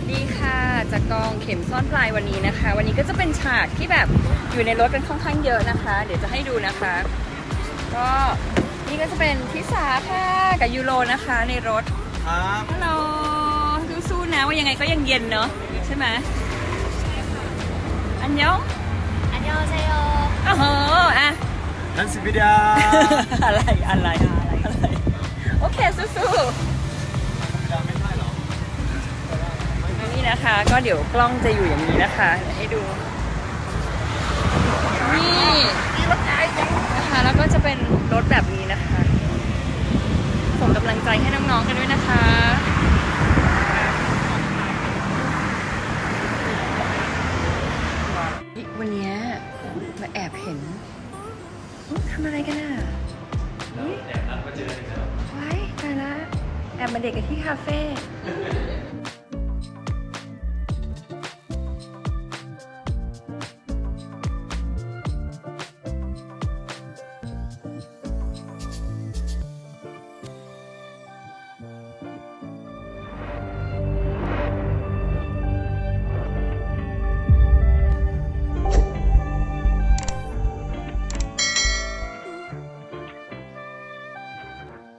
วัสดีค่ะ จากกองเข็มซ่อนปลายวันนี้นะคะ วันนี้ก็จะเป็นฉากที่แบบอยู่ในรถกันค่อนข้างเยอะนะคะ เดี๋ยวจะให้ดูนะคะ ก็นี่ก็จะเป็นพิสาค่ะกับยูโรนะคะในรถครับฮัลโหลสู้ๆนะว่ายังไงก็ยังเย็นเนอะใช่ไหมใช่ค่ะอันยองอันยองเซโโอ้โหอะนันสิบิดาอะไรอะไรอะไรโอเคสู้ๆ นะคะ ก็เดี๋ยวกล้องจะอยู่อย่างนี้นะคะ ให้ดู นี่นะคะ แล้วก็จะเป็นรถแบบนี้นะคะ ส่งกำลังใจให้น้องๆกันด้วยนะคะวันนี้มาแอบเห็นทำอะไรกันอะอุ๊ยไว้ตายละแอบมาเด็กกันที่คาเฟ่